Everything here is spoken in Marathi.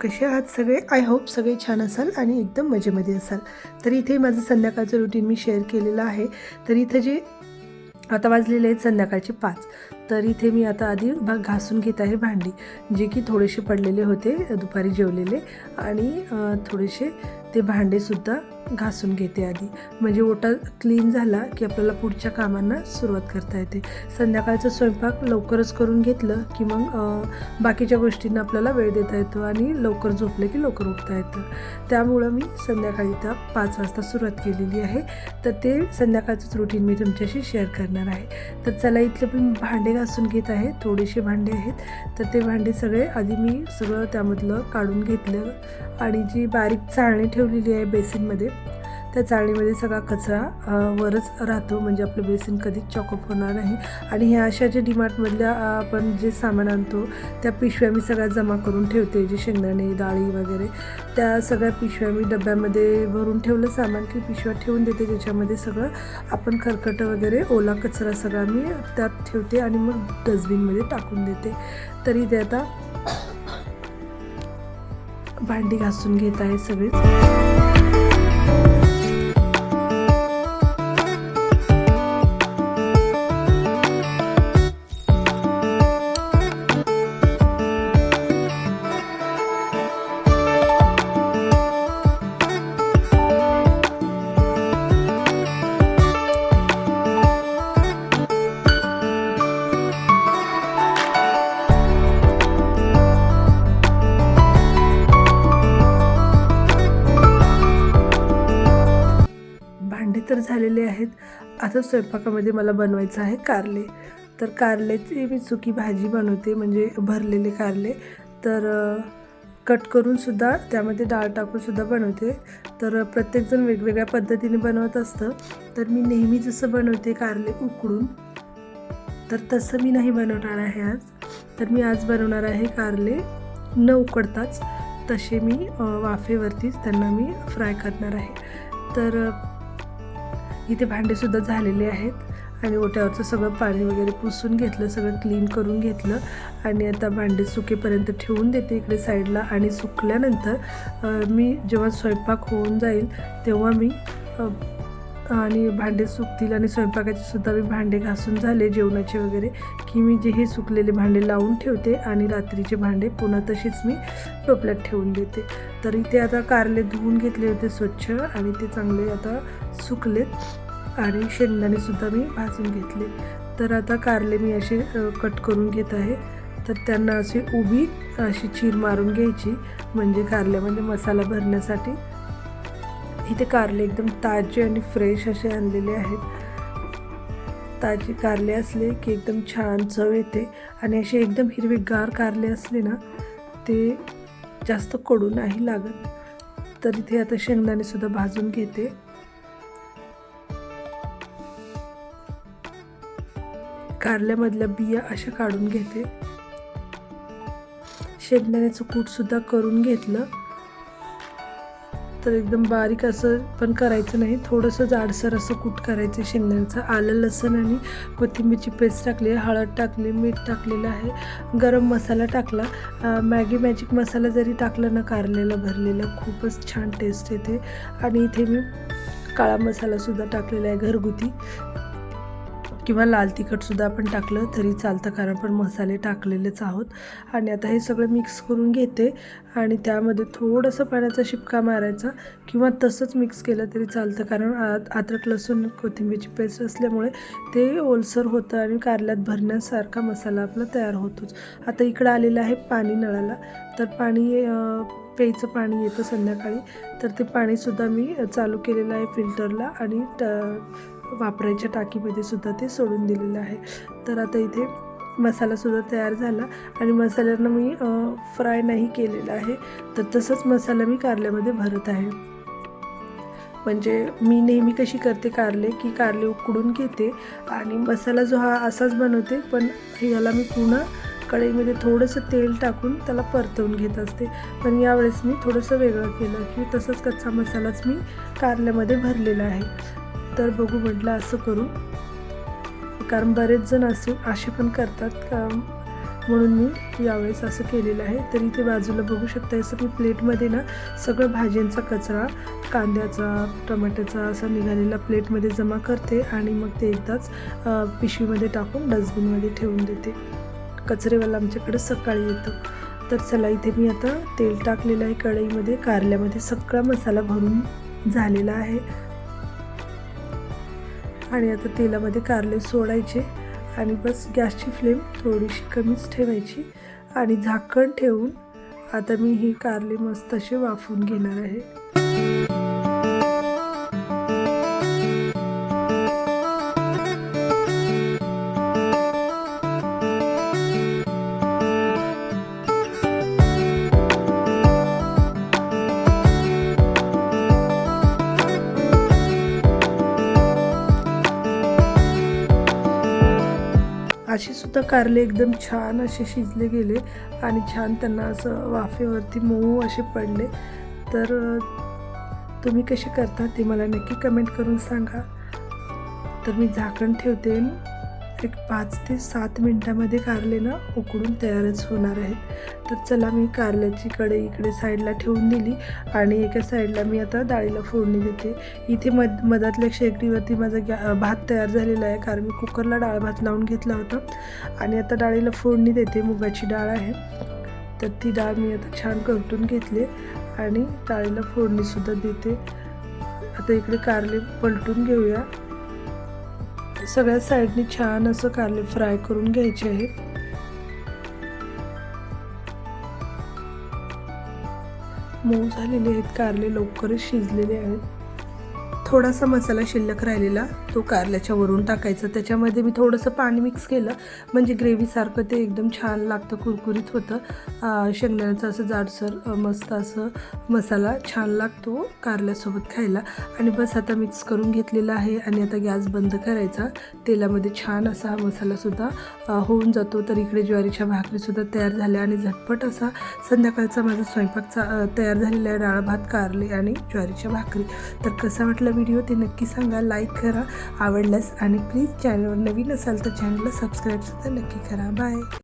कसे आहात सगळे? आय होप सगळे छान असाल आणि एकदम मजेमध्ये असाल. तर इथे माझं संध्याकाळचं रुटीन मी शेअर केलेलं आहे. तर इथं जे आता वाजलेले आहेत संध्याकाळचे पाच. तर इथे मी आता आधी भा घासून घेत आहे भांडी जे की थोडेसे पडलेले होते दुपारी जेवलेले. आणि थोडेसे ते भांडेसुद्धा घासून घेते आधी. म्हणजे ओटा क्लीन झाला की आपल्याला पुढच्या कामांना सुरुवात करता येते. संध्याकाळचा स्वयंपाक लवकरच करून घेतलं की मग बाकीच्या गोष्टींना आपल्याला वेळ देता येतो आणि लवकर झोपलं की लवकर उठता येतं. त्यामुळं मी संध्याकाळी त्या पाच वाजता सुरुवात केलेली आहे. तर ते संध्याकाळचंच रुटीन मी तुमच्याशी शेअर करणार आहे. तर चला इथले पण भांडे घासून घेत आहे. थोडेसे भांडे आहेत. तर ते भांडे सगळे आधी मी सगळं त्यामधलं काढून घेतलं आणि जी बारीक चाळणी ठेवलेली आहे बेसिनमध्ये त्या चाळणीमध्ये सगळा कचरा वरच राहतो. म्हणजे आपलं बेसिन कधीच चॉकअप होणार नाही. आणि ह्या अशा जे डिमार्टमधल्या आपण जे सामान आणतो त्या पिशव्या मी सगळ्या जमा करून ठेवते. जे शेंगदाणे डाळी वगैरे त्या सगळ्या पिशव्या मी डब्यामध्ये भरून ठेवलं सामान की पिशव्या ठेवून देते. ज्याच्यामध्ये सगळं आपण खरकटं वगैरे ओला कचरा सगळा मी त्यात ठेवते आणि मग डस्टबिनमध्ये टाकून देते. तरी ते आता भांडी घासून घेत आहे सगळीच. तर झालेले आहेत. आता स्वयंपाकामध्ये मला बनवायचं आहे कारले. तर कारल्याची मी सुकी भाजी बनवते म्हणजे भरलेले कारले. तर कट करूनसुद्धा त्यामध्ये डाळ टाकूनसुद्धा बनवते. तर प्रत्येकजण वेगवेगळ्या पद्धतीने बनवत असतं. तर मी नेहमी जसं बनवते कारले उकडून तर तसं मी नाही बनवणार आहे आज. तर मी आज बनवणार आहे कारले न उकडताच. तसे मी वाफेवरतीच त्यांना मी फ्राय करणार आहे. तर इथे भांडेसुद्धा झालेले आहेत. आणि ओट्यावरचं सगळं पाणी वगैरे पुसून घेतलं सगळं क्लीन करून घेतलं. आणि आता भांडे सुकेपर्यंत ठेवून देते इकडे साईडला. आणि सुकल्यानंतर मी जेव्हा स्वयंपाक होऊन जाईल तेव्हा मी आणि भांडे सुकतील आणि स्वयंपाकाचे सुद्धा मी भांडे घासून झाले जेवणाचे वगैरे की मी जे हे सुकलेले भांडे लावून ठेवते आणि रात्रीचे भांडे पुन्हा तशीच मी टोपल्यात ठेवून देते. तर इथे आता कारले धुवून घेतले होते स्वच्छ आणि ते चांगले आता सुकलेत आणि शेंगदाणेसुद्धा मी भाजून घेतले. तर आता कारले मी असे कट करून घेत आहे. तर त्यांना अशी उभी अशी चीर मारून घ्यायची म्हणजे कारल्यामध्ये मसाला भरण्यासाठी. इथे कारले एकदम ताजे आणि फ्रेश असे आणलेले आहेत. ताजे कारले असले की एकदम छान चव येते. आणि असे एकदम हिरवेगार कारले असले ना ते जास्त कडू नाही लागत. तर इथे आता शेंगदाणे सुद्धा भाजून घेते. कारल्यामधल्या बिया अशा काढून घेते. शेंगदाण्याचं कूट सुद्धा करून घेतलं. तर एकदम बारीक असं पण करायचं नाही. थोडंसं जाडसर असं कूट करायचं शेंगदाण्याचं. आलं लसण आणि कोथिंबीरची पेस्ट टाकली आहे. हळद टाकली मीठ टाकलेलं आहे. गरम मसाला टाकला. मॅगी मॅजिक मसाला जरी टाकला ना कारलेला भरलेला खूपच छान टेस्ट येते. आणि इथे मी काळा मसालासुद्धा टाकलेला आहे घरगुती. किंवा लाल तिखटसुद्धा आपण टाकलं तरी चालतं कारण आपण मसाले टाकलेलेच आहोत. आणि आता हे सगळं मिक्स करून घेते आणि त्यामध्ये थोडंसं पाण्याचा शिपका मारायचा किंवा तसंच मिक्स केलं तरी चालतं कारण अद्रक लसूण कोथिंबीरची पेस्ट असल्यामुळे ते ओलसर होतं आणि कारल्यात भरण्यासारखा मसाला आपला तयार होतोच. आता इकडं आलेलं आहे पाणी नळाला. तर पाणी प्यायचं पाणी येतं संध्याकाळी. तर ते पाणीसुद्धा मी चालू केलेलं आहे फिल्टरला आणि ट वापरायच्या टाकीमध्ये सुद्धा ते सोडून दिलेलं आहे. तर आता इथे मसालासुद्धा तयार झाला आणि मसाल्यांना मी फ्राय नाही केलेला आहे. तर तसंच मसाला मी कारल्यामध्ये भरत आहे. म्हणजे मी नेहमी कशी करते कारले की कारले उकडून घेते आणि मसाला जो हा असाच बनवते पण ह्याला मी पूर्ण कढईमध्ये थोडंसं तेल टाकून त्याला परतवून घेत असते. पण यावेळेस मी थोडंसं वेगळं केलं की तसंच कच्चा मसालाच मी कारल्यामध्ये भरलेला आहे. तर बघू म्हटलं असं करू. कारण बरेच जण असे असे पण करतात का म्हणून मी यावेळेस असं केलेलं आहे. तर इथे बाजूला बघू शकता असं मी प्लेटमध्ये ना सगळं भाज्यांचा कचरा कांद्याचा टमाट्याचा असा निघालेला प्लेटमध्ये जमा करते आणि मग ते एकदाच पिशवीमध्ये टाकून डस्टबिनमध्ये ठेवून देते. कचरेवाला आमच्याकडे सकाळी येतो. तर चला इथे मी आता तेल टाकलेलं आहे कढईमध्ये कारल्यामध्ये सगळा मसाला भरून झालेला आहे. आणि आता तेलामध्ये कारले सोडायचे आणि बस गॅसची फ्लेम थोडीशी कमीच ठेवायची आणि झाकण ठेवून आता मी ही कारले मस्त असे वाफवून घेणार आहे. असे सुद्धा कारले एकदम छान असे शिजले गेले आणि छान त्यांना असं वाफेवरती मऊ असे पडले. तर तुम्ही कसे करता ते मला नक्की कमेंट करून सांगा. तर मी झाकण ठेवते. एक पाच ते सात मिनटामध्ये कारले ना उकडून तयारच होणार आहेत तर चला मी कारल्याची कढई इकडे साईडला ठेवून दिली आणि एका साईडला मी आता डाळीला फोडणी देते. इथे मध मधातल्या शेगडीवरती माझा गॅ भात तयार झालेला आहे कारण मी कुकरला डाळ भात लावून घेतला होता. आणि आता डाळीला फोडणी देते मुगाची डाळ आहे. तर ती डाळ मी आता छान करटून घेतली आणि डाळीला फोडणीसुद्धा देते. आता इकडे कारले पलटून घेऊया. सगळ्या साईडनी छान असं कारले फ्राय करून घ्यायचे आहेत. मऊ झालेले आहेत कारले लवकरच शिजलेले आहेत. थोडासा मसाला शिल्लक राहिलेला तो कारल्याच्या वरून टाकायचा. त्याच्यामध्ये मी थोडंसं पाणी मिक्स केलं. म्हणजे ग्रेव्हीसारखं ते एकदम छान लागतं कुरकुरीत होतं. शेंगदाण्याचं असं जाडसर मस्त असं मसाला छान लागतो कारल्यासोबत खायला. आणि बस आता मिक्स करून घेतलेला आहे आणि आता गॅस बंद करायचा. तेलामध्ये छान असा हा मसालासुद्धा होऊन जातो. तर इकडे ज्वारीच्या भाकरीसुद्धा तयार झाल्या आणि झटपट असा संध्याकाळचा माझा स्वयंपाकचा तयार झालेला आहे डाळ भात कारले आणि ज्वारीच्या भाकरी. तर कसं वाटलं व्हिडिओ ते नक्की सांगा लाईक करा आवडल्यास. आणि प्लीज चॅनलवर नवीन असाल तर चॅनलला सबस्क्राईबसुद्धा नक्की करा. बाय